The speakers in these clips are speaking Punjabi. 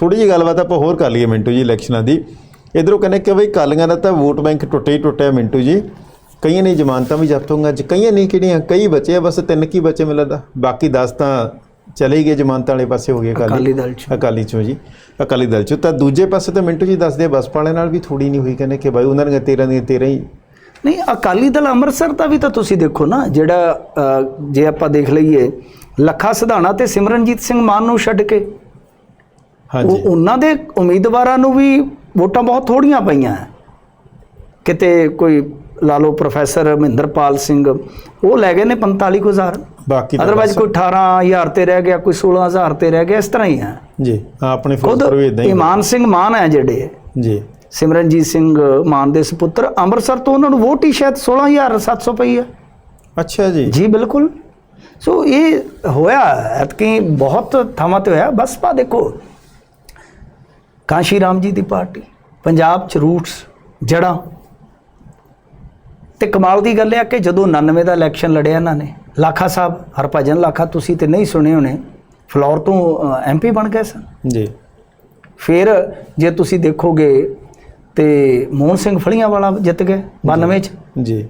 ਥੋੜੀ ਜਿਹੀ ਗੱਲਬਾਤ ਆਪਾਂ ਹੋਰ ਕਰ ਲਈਏ ਮਿੰਟੂ ਜੀ ਇਲੈਕਸ਼ਨਾਂ ਦੀ। ਇਧਰੋਂ ਕਹਿੰਦੇ ਕਿ ਬਈ ਕਾਲੀਆਂ ਦਾ ਤਾਂ ਵੋਟ ਬੈਂਕ ਟੁੱਟੇ ਹੀ ਟੁੱਟਿਆ ਮਿੰਟੂ ਜੀ। ਕਈਆਂ ਨੇ ਜ਼ਮਾਨਤਾਂ ਵੀ ਜ਼ਬਤ ਹੋਈਆਂ ਅੱਜ ਕਈਆਂ ਨਹੀਂ ਕਿਹੜੀਆਂ? ਕਈ ਬਚੇ ਆ ਬਸ ਤਿੰਨ ਕੀ ਬਚੇ ਮਿਲਦਾ ਬਾਕੀ 10 ਤਾਂ ਚਲੇ ਗਏ ਜ਼ਮਾਨਤਾਂ ਵਾਲੇ ਪਾਸੇ ਹੋ ਗਏ ਅਕਾਲੀ। ਦਲ ਚ। ਅਕਾਲੀ ਚੋਂ ਜੀ ਅਕਾਲੀ ਦਲ ਚੋਂ। ਤਾਂ ਦੂਜੇ ਪਾਸੇ ਤਾਂ ਮਿੰਟੂ ਜੀ ਦੱਸਦੇ ਆ ਬਸਪਾ ਵਾਲੇ ਨਾਲ ਵੀ ਥੋੜੀ ਨਹੀਂ ਹੋਈ ਕਹਿੰਦੇ ਕਿ ਬਾਈ ਉਹਨਾਂ ਦੀਆਂ 13 ਦੀਆਂ 13 ਹੀ। ਨਹੀਂ ਅਕਾਲੀ ਦਲ ਅੰਮ੍ਰਿਤਸਰ ਦਾ ਵੀ ਤਾਂ ਤੁਸੀਂ ਦੇਖੋ ਨਾ ਜਿਹੜਾ ਜੇ ਆਪਾਂ ਦੇਖ ਲਈਏ ਲੱਖਾ ਸਿਧਾਣਾ ਤੇ ਸਿਮਰਨਜੀਤ ਸਿੰਘ ਮਾਨ ਨੂੰ ਛੱਡ ਕੇ। ਉਹ ਉਹਨਾਂ ਦੇ ਉਮੀਦਵਾਰਾਂ ਨੂੰ ਵੀ ਵੋਟਾਂ ਬਹੁਤ ਥੋੜੀਆਂ ਪਈਆਂ। ਕਿਤੇ ਕੋਈ ਲਾ ਲਓ ਪ੍ਰੋਫੈਸਰ ਮਹਿੰਦਰਪਾਲ ਸਿੰਘ ਉਹ ਲੈ ਗਏ ਨੇ 45000 ਬਾਕੀ ਬਸ- ਕੋਈ 18000 ਤੇ ਰਹਿ ਗਿਆ ਕੋਈ 16000 ਤੇ ਰਹਿ ਗਿਆ ਇਸ ਤਰ੍ਹਾਂ ਹੀ ਹੈ। ਜੀ ਆਪਣੇ ਫਿਰੋਜ਼ਪੁਰ ਵੀ ਇਦਾਂ ਹੀ ਇਮਾਨ ਸਿੰਘ ਮਾਨ ਹੈ ਜਿਹੜੇ। ਜੀ। ਸਿਮਰਨਜੀਤ ਸਿੰਘ ਮਾਨ ਦੇ ਸੁਪੁੱਤਰ ਅੰਮ੍ਰਿਤਸਰ ਤੋਂ ਉਹਨਾਂ ਨੂੰ ਵੋਟ ਹੀ ਸ਼ਾਇਦ 16700 ਪਈ ਹੈ। ਅੱਛਾ ਜੀ। ਜੀ ਬਿਲਕੁਲ। ਸੋ ਇਹ ਹੋਇਆ ਐਤਕੀ ਬਹੁਤ ਥਾਵਾਂ ਤੇ ਹੋਇਆ। ਬਸ ਪਾ ਦੇਖੋ ਕਾਂਸ਼ੀ ਰਾਮ ਜੀ ਦੀ ਪਾਰਟੀ ਪੰਜਾਬ ਚ ਰੂਟਸ ਜੜਾਂ। ਤੇ ਕਮਾਲ ਦੀ ਗੱਲ ਆ ਕਿ ਜਦੋਂ 99 ਦਾ ਇਲੈਕਸ਼ਨ ਲੜਿਆ ਇਹਨਾਂ ਨੇ ਲਾਖਾ ਸਾਹਿਬ ਹਰਭਜਨ ਲਾਖਾ ਤੁਸੀਂ ਤੇ ਨਹੀਂ ਸੁਣੇ ਹੋਣੇ ਫਲੋਰ ਤੋਂ ਐਮਪੀ ਬਣ ਗਏ ਸਨ। ਜੀ। ਫਿਰ ਜੇ ਤੁਸੀਂ ਦੇਖੋਗੇ ਤੇ ਮੋਹਨ ਸਿੰਘ ਫਲੀਆਂ ਵਾਲਾ ਜਿੱਤ ਗਏ 92 ਚ। ਜੀ।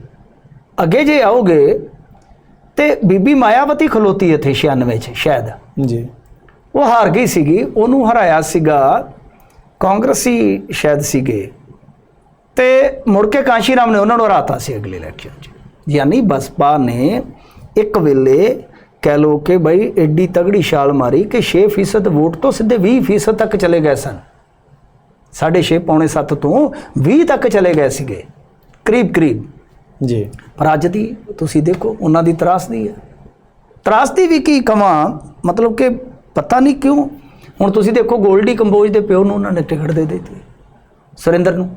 ਅੱਗੇ ਜੇ ਆਓਗੇ ਤੇ ਬੀਬੀ ਮਾਇਆਵਤੀ ਖਲੋਤੀ ਇੱਥੇ 96 ਚ ਸ਼ਾਇਦ। ਜੀ। ਉਹ ਹਾਰ ਗਈ ਸੀਗੀ ਉਹਨੂੰ ਹਰਾਇਆ ਸੀਗਾ ਕਾਂਗਰਸੀ ਸ਼ਾਇਦ ਸੀਗੇ। ਤੇ ਮੁੜ ਕੇ ਕਾਂਸ਼ੀ ਰਾਮ ਨੇ ਉਹਨਾਂ ਨੂੰ ਹਰਾਤਾ ਸੀ ਅਗਲੇ ਇਲੈਕਸ਼ਨ 'ਚ। ਯਾਨੀ ਬਸਪਾ ਨੇ ਇੱਕ ਵੇਲੇ ਕਹਿ ਲੋ ਕਿ ਬਈ ਐਡੀ ਤਗੜੀ ਛਾਲ ਮਾਰੀ ਕਿ 6% ਵੋਟ ਤੋਂ ਸਿੱਧੇ 20% ਤੱਕ ਚਲੇ ਗਏ ਸਨ। 6.5 ਪੌਣੇ 7 ਤੋਂ 20 ਤੱਕ ਚਲੇ ਗਏ ਸੀਗੇ। ਕਰੀਬ ਕਰੀਬ। ਜੀ। ਪਰ ਅੱਜ ਦੀ ਤੁਸੀਂ ਦੇਖੋ ਉਹਨਾਂ ਦੀ ਤਰਾਸਦੀ ਹੈ। ਤਰਾਸਦੀ ਵੀ ਕੀ ਕਵਾਂ? ਮਤਲਬ ਕਿ ਪਤਾ ਨਹੀਂ ਕਿਉਂ ਹੁਣ ਤੁਸੀਂ ਦੇਖੋ ਗੋਲਡੀ ਕੰਬੋਜ ਦੇ ਪਿਓ ਨੂੰ ਉਹਨਾਂ ਨੇ ਟਿਕਟ ਦੇ ਦਿੱਤੀ। ਸੁਰਿੰਦਰ ਨੂੰ।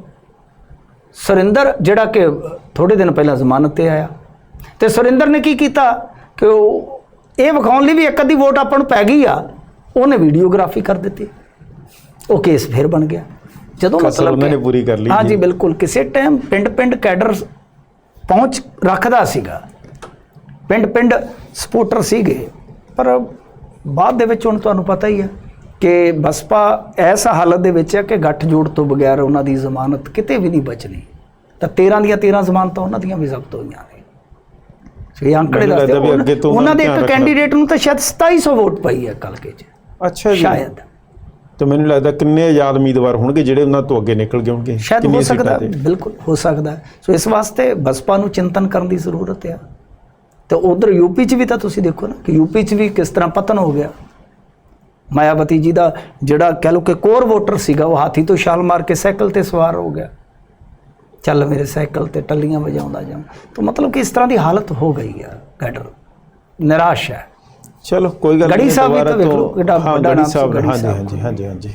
ਸੁਰਿੰਦਰ ਜਿਹੜਾ ਕਿ ਥੋੜੇ ਦਿਨ ਪਹਿਲਾਂ ਜ਼ਮਾਨਤ ਤੇ ਆਇਆ। ਤੇ ਸੁਰਿੰਦਰ ਨੇ ਕੀ ਕੀਤਾ ਕਿ ਉਹ ਇਹ ਵਿਖਾਉਣ ਲਈ ਵੀ ਇੱਕ ਅੱਧੀ ਵੋਟ ਆਪਾਂ ਨੂੰ ਪੈ ਗਈ ਆ। ਉਹਨੇ ਵੀਡੀਓਗ੍ਰਾਫੀ ਕਰ ਦਿੱਤੀ। ਉਹ ਕੇਸ ਫਿਰ ਬਣ ਗਿਆ। ਜਦੋਂ ਮਤਲਬ ਉਹਨਾਂ ਨੇ ਪੂਰੀ ਕਰ ਲਈ ਹਾਂ ਜੀ। ਬਿਲਕੁਲ। ਕਿਸੇ ਟਾਈਮ ਪਿੰਡ ਪਿੰਡ ਕੈਡਰ ਪਹੁੰਚ ਰੱਖਦਾ ਸੀਗਾ। ਪਿੰਡ ਪਿੰਡ ਸਪੋਰਟਰ ਸੀਗੇ। ਪਰ ਬਾਅਦ ਦੇ ਵਿੱਚ ਹੁਣ ਤੁਹਾਨੂੰ ਪਤਾ ਹੀ ਹੈ ਕਿ ਬਸਪਾ ਐਸਾ ਹਾਲਤ ਦੇ ਵਿੱਚ ਹੈ ਕਿ ਗੱਠ ਜੋੜ ਤੋਂ ਬਗੈਰ ਉਹਨਾਂ ਦੀ ਜ਼ਮਾਨਤ ਕਿਤੇ ਵੀ ਨਹੀਂ ਬਚਣੀ। ਤਾਂ 13 ਦੀਆਂ 13 ਜ਼ਮਾਨਤਾਂ ਉਹਨਾਂ ਦੀਆਂ ਵੀ ਜ਼ਬਤ ਹੋਈਆਂ ਨੇ। ਸੋ ਇਹ ਅੰਕੜੇ ਦੱਸਦੇ ਉਹਨਾਂ- ਦੇ ਇੱਕ। ਕੈਂਡੀਡੇਟ ਨੂੰ ਤਾਂ ਸ਼ਾਇਦ 2700 ਵੋਟ ਪਈ ਹੈ ਕਲਕੇ 'ਚ। ਅੱਛਾ ਜੀ। ਸ਼ਾਇਦ। ਤੇ ਮੈਨੂੰ ਲੱਗਦਾ ਕਿੰਨੇ ਆਜ਼ਾਦ ਉਮੀਦਵਾਰ ਹੋਣਗੇ ਜਿਹੜੇ ਉਹਨਾਂ ਤੋਂ ਅੱਗੇ ਨਿਕਲ ਗਏ ਹੋਣਗੇ ਸ਼ਾਇਦ ਹੋ ਸਕਦਾ? ਬਿਲਕੁਲ ਹੋ ਸਕਦਾ। ਸੋ ਇਸ ਵਾਸਤੇ ਬਸਪਾ ਨੂੰ ਚਿੰਤਨ ਕਰਨ ਦੀ ਜ਼ਰੂਰਤ ਹੈ ਤੇ ਉਧਰ ਯੂਪੀ 'ਚ ਵੀ ਤਾਂ ਤੁਸੀਂ ਦੇਖੋ ਨਾ ਕਿ ਯੂਪੀ 'ਚ ਵੀ ਕਿਸ ਤਰ੍ਹਾਂ ਪਤਨ ਹੋ ਗਿਆ। ਮਾਇਆਵਤੀ ਜੀ ਦਾ ਜਿਹੜਾ ਕਹਿ ਲਓ ਕਿ ਕੋਰ ਵੋਟਰ ਸੀਗਾ ਉਹ ਹਾਥੀ ਤੋਂ ਛਾਲ ਮਾਰ ਕੇ ਸਾਈਕਲ ਤੇ ਸਵਾਰ ਹੋ ਗਿਆ। ਚੱਲ ਮੇਰੇ ਸਾਈਕਲ ਤੇ ਟੱਲੀਆਂ ਵਜਾਉਂਦਾ ਜਾਂ। ਤਾਂ ਮਤਲਬ ਕਿ ਇਸ ਤਰ੍ਹਾਂ ਦੀ ਹਾਲਤ ਹੋ ਗਈ ਹੈ ਗੈਡਰ ਨਿਰਾਸ਼ ਹੈ। ਚਲੋ ਕੋਈ ਗੱਲ ਗੜੀ ਨਹੀਂ ਸਾਹਿਬ ਵੀ ਤਾਂ ਵੇਖ ਲਓ, ਕਿੱਡਾ ਵੱਡਾ ਗੜੀ ਨਾਮ ਸੀ ਸਾਹਿਬ ਗੜੀ ਹਾਂਜੀ ਸਾਹਿਬ। ਹਾਂਜੀ ਹਾਂਜੀ ਹਾਂਜੀ।